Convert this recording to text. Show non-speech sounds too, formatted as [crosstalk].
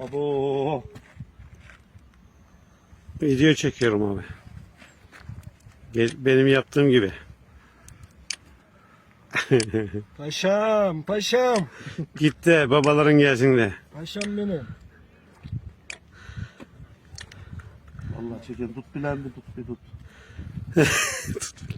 Abo. Video çekiyorum abi. Benim yaptığım gibi. [laughs] Paşam, paşam. Git de babaların gelsin de. Paşam benim. Allah çeken tut bilen bir tut bir tut. [laughs]